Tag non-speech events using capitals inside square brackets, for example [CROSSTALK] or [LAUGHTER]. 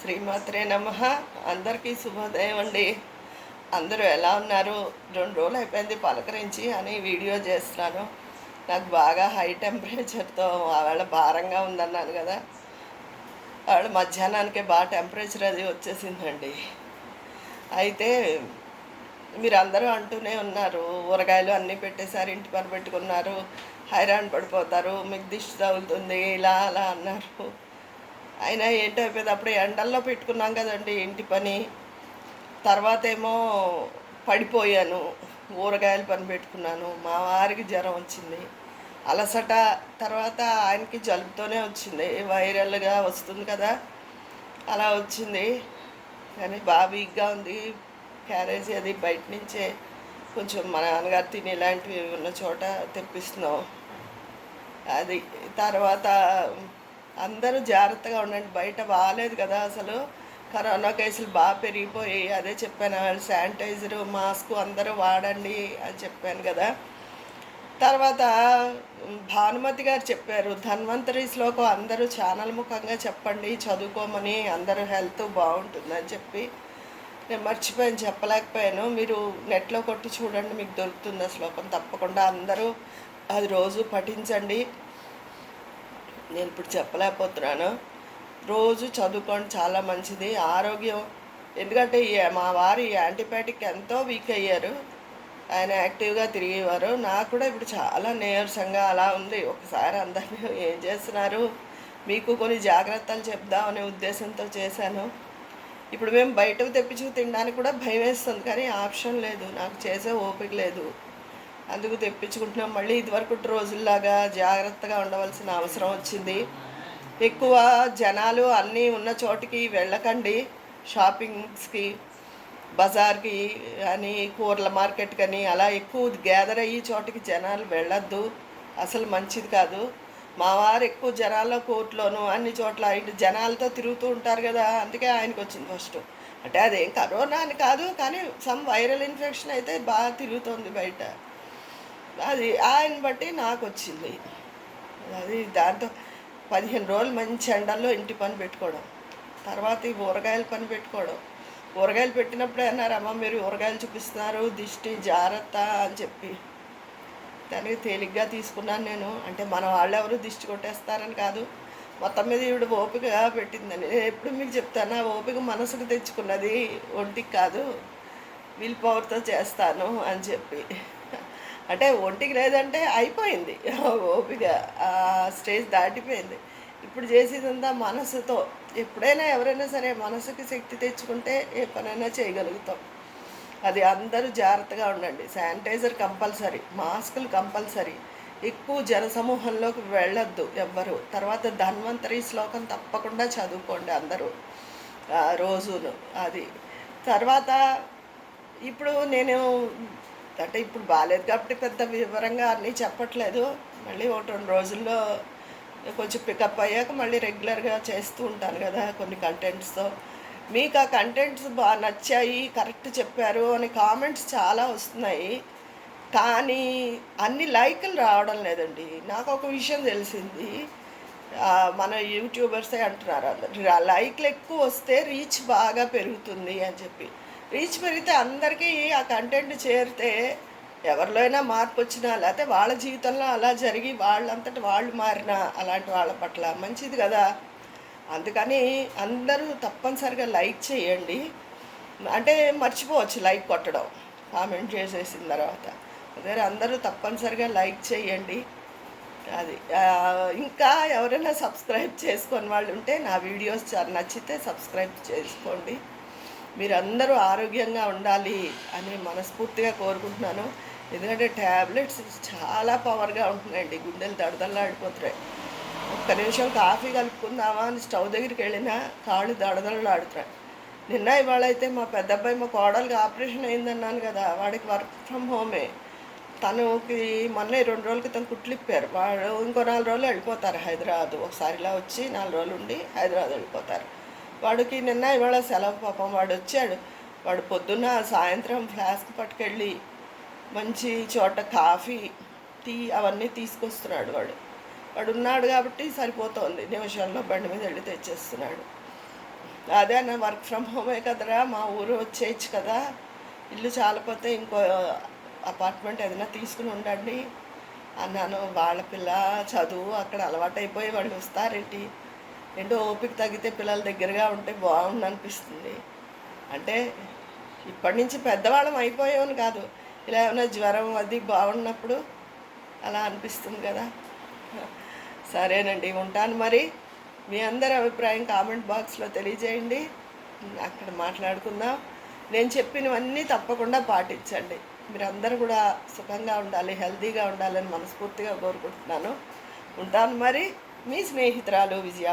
శ్రీమాత్రే నమ. అందరికీ శుభోదయం అండి. అందరూ ఎలా ఉన్నారు? రెండు రోజులు అయిపోయింది పలకరించి అని వీడియో చేస్తున్నాను. నాకు బాగా హై టెంపరేచర్తో ఆవేళ భారంగా ఉందన్నాను కదా. ఆవిడ మధ్యాహ్నానికే బాగా టెంపరేచర్ అది వచ్చేసిందండి. అయితే మీరు అందరూ అంటూనే ఉన్నారు ఊరగాయలు అన్నీ పెట్టేశారు ఇంటి పని పెట్టుకున్నారు హైరాన్ పడిపోతారు మీకు దిష్టి తగులుతుంది ఇలా అలా అన్నారు. అయినా ఏంటో అప్పుడు ఎండల్లో పెట్టుకున్నాం కదండి ఇంటి పని. తర్వాత ఏమో పడిపోయాను. ఊరగాయల పని పెట్టుకున్నాను. మా వారికి జ్వరం వచ్చింది. అలసట తర్వాత ఆయనకి జలుబుతోనే వచ్చింది. వైరల్గా వస్తుంది కదా. అలా వచ్చింది. కానీ బాగా వీక్గా ఉంది. క్యారేజీ అది బయట నుంచే కొంచెం మా నాన్నగారు తిని ఇలాంటివి ఉన్న చోట తెప్పిస్తున్నాం. అది తర్వాత అందరూ జాగ్రత్తగా ఉండండి. బయట బాగాలేదు కదా అసలు. కరోనా కేసులు బాగా పెరిగిపోయి అదే చెప్పాను శానిటైజరు మాస్క్ అందరూ వాడండి అని చెప్పాను కదా. తర్వాత భానుమతి గారు చెప్పారు ధన్వంతరి శ్లోకం అందరూ ఛానల్ ముఖంగా చెప్పండి చదువుకోమని అందరూ హెల్త్ బాగుంటుందని చెప్పి నేను మర్చిపోయాను చెప్పలేకపోయాను. మీరు నెట్లో కొట్టి చూడండి మీకు దొరుకుతుంది ఆ శ్లోకం తప్పకుండా. అందరూ అది రోజు పఠించండి. నేను ఇప్పుడు చెప్పలేకపోతున్నాను. రోజు చదువుకోండి చాలా మంచిది ఆరోగ్యం. ఎందుకంటే మా వారు ఈ యాంటీబయాటిక్ ఎంతో వీక్ అయ్యారు. ఆయన యాక్టివ్గా తిరిగేవారు. నాకు కూడా ఇప్పుడు చాలా నీరసంగా అలా ఉంది. ఒకసారి అందరూ [LAUGHS] ఏం చేస్తున్నారు? మీకు కొన్ని జాగ్రత్తలు చెప్దామనే ఉద్దేశంతో చేశాను. ఇప్పుడు మేము బయటకు తెప్పించుకు తినడానికి కూడా భయం వేస్తుంది. కానీ ఆప్షన్ లేదు. నాకు చేసే ఓపిక లేదు. అందుకు తెప్పించుకుంటున్నాం. మళ్ళీ ఇదివరకు రోజుల్లాగా జాగ్రత్తగా ఉండవలసిన అవసరం వచ్చింది. ఎక్కువ జనాలు అన్నీ ఉన్న చోటికి వెళ్ళకండి. షాపింగ్స్కి బజార్కి అని కూరల మార్కెట్ కానీ అలా ఎక్కువ గ్యాదర్ అయ్యి చోటికి జనాలు వెళ్ళొద్దు. అసలు మంచిది కాదు. మా వారు ఎక్కువ జనాల్లో కోర్టులోను అన్ని చోట్ల ఇటు జనాలతో తిరుగుతూ ఉంటారు కదా అందుకే ఆయనకు వచ్చింది ఫస్ట్. అంటే అదేం కరోనా అని కాదు కానీ సమ్ వైరల్ ఇన్ఫెక్షన్ అయితే బాగా తిరుగుతుంది బయట. అది ఆయన బట్టి నాకు వచ్చింది అది దాంతో పదిహేను రోజులు మంచి ఎండల్లో ఇంటి పని పెట్టుకోవడం. తర్వాత ఈ ఊరగాయల పని పెట్టుకోవడం. ఊరగాయలు పెట్టినప్పుడే అన్నారు అమ్మ మీరు ఊరగాయలు చూపిస్తున్నారు దిష్టి జాగ్రత్త అని చెప్పి. దానికి తేలిగ్గా తీసుకున్నాను నేను. అంటే మన వాళ్ళు ఎవరు దిష్టి కొట్టేస్తారని కాదు. మొత్తం మీద ఈవిడ ఓపిక పెట్టిందని నేను ఎప్పుడు మీకు చెప్తాను? ఆ ఓపిక మనసుకు తెచ్చుకున్నది ఒంటికి కాదు. విల్ పవర్తో చేస్తాను అని చెప్పి. అంటే ఒంటికి లేదంటే అయిపోయింది. ఓపిక ఆ స్టేజ్ దాటిపోయింది. ఇప్పుడు చేసేదంతా మనసుతో. ఎప్పుడైనా ఎవరైనా సరే మనసుకి శక్తి తెచ్చుకుంటే ఏ పనైనా చేయగలుగుతాం. అది అందరూ జాగ్రత్తగా ఉండండి. శానిటైజర్ కంపల్సరీ మాస్కులు కంపల్సరీ. ఎక్కువ జనసమూహంలోకి వెళ్ళొద్దు ఎవ్వరు. తర్వాత ధన్వంతరి శ్లోకం తప్పకుండా చదువుకోండి అందరూ. రోజును అది. తర్వాత ఇప్పుడు నేను అంటే ఇప్పుడు బాగాలేదు కాబట్టి పెద్ద వివరంగా అన్నీ చెప్పట్లేదు. మళ్ళీ ఒక రెండు రోజుల్లో కొంచెం పికప్ అయ్యాక మళ్ళీ రెగ్యులర్గా చేస్తూ ఉంటాను కదా కొన్ని కంటెంట్స్తో మీకు ఆ కంటెంట్స్ బాగా నచ్చాయి కరెక్ట్ చెప్పారు అని కామెంట్స్ చాలా వస్తున్నాయి. కానీ అన్ని లైకులు రావడం లేదండి. నాకు ఒక విషయం తెలిసింది. మన యూట్యూబర్సే అంటున్నారు అందరు లైక్లు ఎక్కువ వస్తే రీచ్ బాగా పెరుగుతుంది అని చెప్పి. రీచ్ పెరిగితే అందరికీ ఆ కంటెంట్ చేరితే ఎవరిలో అయినా మార్పు వచ్చినా లేకపోతే వాళ్ళ జీవితంలో అలా జరిగి వాళ్ళంతటి వాళ్ళు మారినా అలాంటి వాళ్ళ పట్ల మంచిది కదా. అందుకని అందరూ తప్పనిసరిగా లైక్ చేయండి. అంటే మర్చిపోవచ్చు లైక్ కొట్టడం కామెంట్ చేసేసిన తర్వాత. అదే అందరూ తప్పనిసరిగా లైక్ చేయండి. అది ఇంకా ఎవరైనా సబ్స్క్రైబ్ చేసుకొని వాళ్ళు ఉంటే నా వీడియోస్ చాలా నచ్చితే సబ్స్క్రైబ్ చేసుకోండి. మీరందరూ ఆరోగ్యంగా ఉండాలి అని మనస్ఫూర్తిగా కోరుకుంటున్నాను. ఎందుకంటే ట్యాబ్లెట్స్ చాలా పవర్గా ఉంటున్నాయండి గుండెలు దడదల్లాడిపోతున్నాయి ఒక్క నిమిషం కాఫీ కలుపుకుందామా అని స్టవ్ దగ్గరికి వెళ్ళినా కాళ్ళు దడదలాడుతున్నాయి నిన్న ఇవాళ అయితే మా పెద్ద అబ్బాయి మా కోడలికి ఆపరేషన్ అయిందన్నాను కదా వాడికి వర్క్ ఫ్రమ్ హోమే. తనకి మొన్న రెండు రోజుల క్రితం కుట్లిప్పారు వాడు ఇంకో నాలుగు రోజులు వెళ్ళిపోతారు హైదరాబాద్. ఒకసారి ఇలా వచ్చి నాలుగు రోజులు ఉండి హైదరాబాద్ వెళ్ళిపోతారు. వాడికి నిన్న ఇవాళ సెలవు పాపం. వాడు వచ్చాడు. వాడు పొద్దున్న సాయంత్రం ఫ్లాస్క్ పట్టుకెళ్ళి మంచి చోట కాఫీ టీ అవన్నీ తీసుకొస్తున్నాడు వాడు. వాడు ఉన్నాడు కాబట్టి సరిపోతోంది. నిమిషాల్లో బండి మీద వెళ్ళి తెచ్చేస్తున్నాడు. అదే అన్న వర్క్ ఫ్రమ్ హోమే కదరా? మా ఊరు వచ్చేయచ్చు కదా. ఇల్లు చాలిపోతే ఇంకో అపార్ట్మెంట్ ఏదైనా తీసుకుని ఉండండి. అన్నాను. వాళ్ళ పిల్ల చదువు అక్కడ అలవాటైపోయి వాళ్ళు వస్తారేంటి? ఏంటో ఓపిక తగ్గితే పిల్లల దగ్గరగా ఉంటే బాగుంది అనిపిస్తుంది అంటే ఇప్పటి నుంచి పెద్దవాళ్ళం అయిపోయామని కాదు. ఇలా ఏమైనా జ్వరం అది బాగున్నప్పుడు అలా అనిపిస్తుంది కదా. సరేనండి ఉంటాను మరి. మీ అందరి అభిప్రాయం కామెంట్ బాక్స్లో తెలియజేయండి. అక్కడ మాట్లాడుకుందాం. నేను చెప్పినవన్నీ తప్పకుండా పాటించండి. మీరందరూ కూడా సుఖంగా ఉండాలి హెల్తీగా ఉండాలని మనస్ఫూర్తిగా కోరుకుంటున్నాను. ఉంటాను మరి. మీ స్నేహితురాలు విజయ